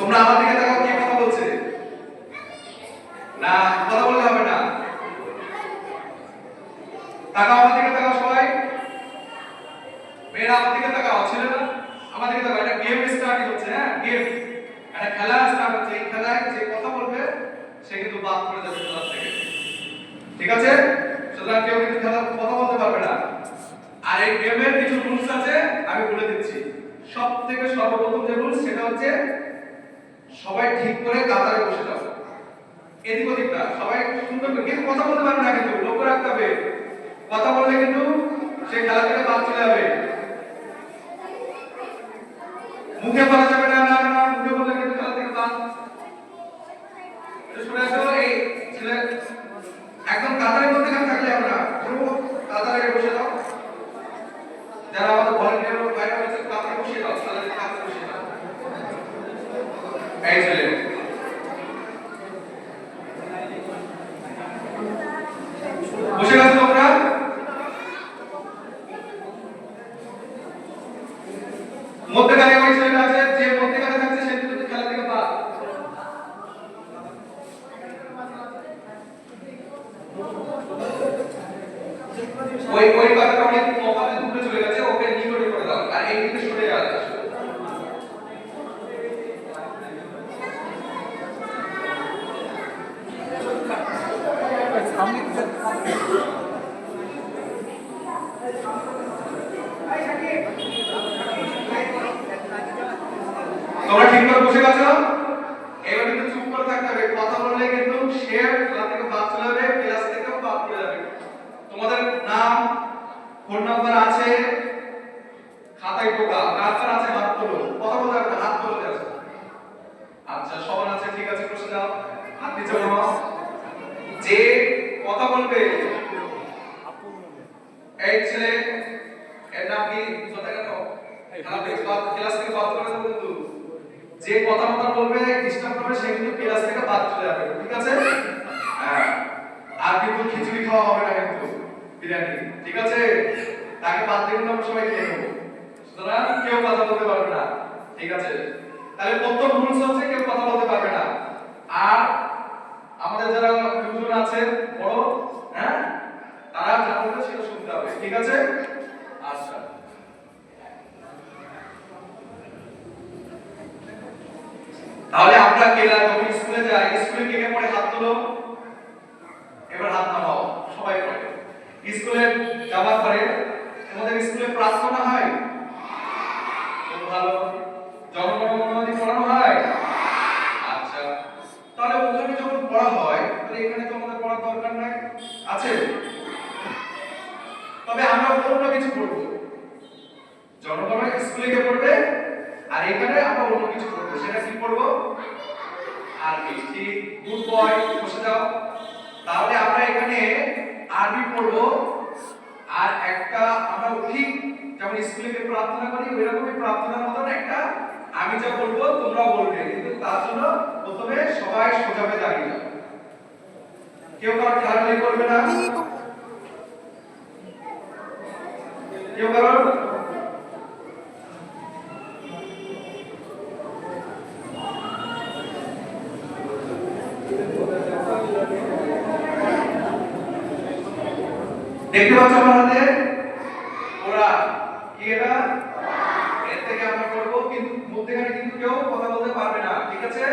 তোমরা আমার দিকে তাকাও, কে কথা বলছে? না, কথা বললে হবে না। তাকাও আমার দিকে তাকাও সবাই। মেয়েরা আমার দিকে তাকাও ছিল আমার দিকে তাকাও। এটা গেম স্টার্ট হচ্ছে হ্যাঁ? গেম একটা খেলা স্টার্ট হচ্ছে। এই খেলায় যে কথা বলবে, সে কিন্তু বাদ পড়ে যাবে ক্লাস থেকে। ঠিক আছে? সুতরাং কেউ কিন্তু খেলা, কথা বলতে পারবে না। আর এই গেমের কিছু রুলস আছে, আমি বলে দিচ্ছি। সব থেকে সর্বপ্রথম যে রুলস সেটা হচ্ছে সবাই ঠিক করে কাতারে বসে যাও। এদিক ওদিক না, সবাই সুন্দর করে কথা বলতে পারবে না কিন্তু লক্ষ্য রাখতে হবে। কথা বললে কিন্তু সেই খেলা থেকে বাদ চলে যাবে মুখে বলা যাবে না না না মুখে বললে কিন্তু খেলা থেকে বাদ একটু শুনে আসো এই ছেলে একদম কাতারের মধ্যে থাকলে আমরা পুরো কাতারে বসে যাও যারা আমাদের ভলেন্টিয়ার বাইরে রয়েছে কাতারে বসে দাও তাহলে কাতারে বসে দাও এই ছেলে বসে গেছো তোমরা মধ্যখানে ওই ছেলেটা আছে, যে মধ্যখানে থাকছে, সে কিন্তু খেলা থেকে বাদ ওই ওই কথাটা অনেক মোবাইলে দূরে চলে গেছে, ওকে নিকটে করে দাও, আর এই দিকে সরে যাও। তোমরা ঠিক করে বসে গেছো? এবার কিন্তু চুপ করে থাকতে হবে। কথা বললে কিন্তু সে ক্লাস থেকে বাদ চলে যাবে ক্লাস থেকেও বাদ চলে যাবে। তোমাদের নাম ফোন নাম্বার আছে, খাতায় টোকা কার আছে হাত তোলো। কথা বলতে হবে হাত তোলো যাচ্ছে আচ্ছা সবার আছে, ঠিক আছে, প্রশ্ন হাত নিচে যে কথা বলবে এই ছেলে এর নাম কি? কথা কেন ক্লাস থেকে বাদ করে দেবো কিন্তু। যে কথা মতো বলবে সে কিন্তু ক্লাস থেকে বাদ চলে যাবে ঠিক আছে? হ্যাঁ। আর কিন্তু খিচুড়ি খাওয়া হবে না কিন্তু বিরিয়ানি ঠিক আছে? তাকে বাদ দিয়ে আমরা সবাই খেয়ে নেব। সুতরাং কেউ কথা বলতে পারবে না ঠিক আছে? তাহলে প্রথম রুলস হচ্ছে কেউ কথা বলতে পারবে না আর আমাদের যারা দুজন আছে বড় হ্যাঁ তারা যা বলবে সেটা শুনতে হবে ঠিক আচ্ছা। তাহলে আমরা কেলা যখন স্কুলে যাই স্কুলে কে কে পড়ে হাত তুলো? এবার হাত নামাও, সবাই পড়ে। স্কুলে যাওয়ার পরে আমাদের স্কুলে প্রার্থনা হয় খুব ভালো জনগণমন পড়ানো হয় আচ্ছা তাহলে ওখানে যখন পড়া হয় তাহলে এখানে তো আমাদের পড়ার দরকার নাই আছে তবে অন্য কিছু পড়ব জনগণ স্কুলে গিয়ে পড়বে, আর এখানে আমরা অন্য কিছু পড়ব সেটা কি পড়ব আরবি ঠিক গুড বয় বসে যাও। তাহলে আমরা এখানে আরবি পড়ব। আর একটা আমরা ঠিক যেমন স্কুলে গিয়ে প্রার্থনা করি, ওইরকমই প্রার্থনার মতন একটা আমি যা বলব, তোমরাও বলবে। কিন্তু তার জন্য প্রথমে সবাই সোজাবে দাঁড়িয়ে যাও। কেউ কারও খেলাধুলি করবে না? দেখতে পাচ্ছ আমার ওরা কি এটা? এর থেকে আমরা করব, কিন্তু মধ্যেখানে কিন্তু কেউ কথা বলতে পারবে না, ঠিক আছে?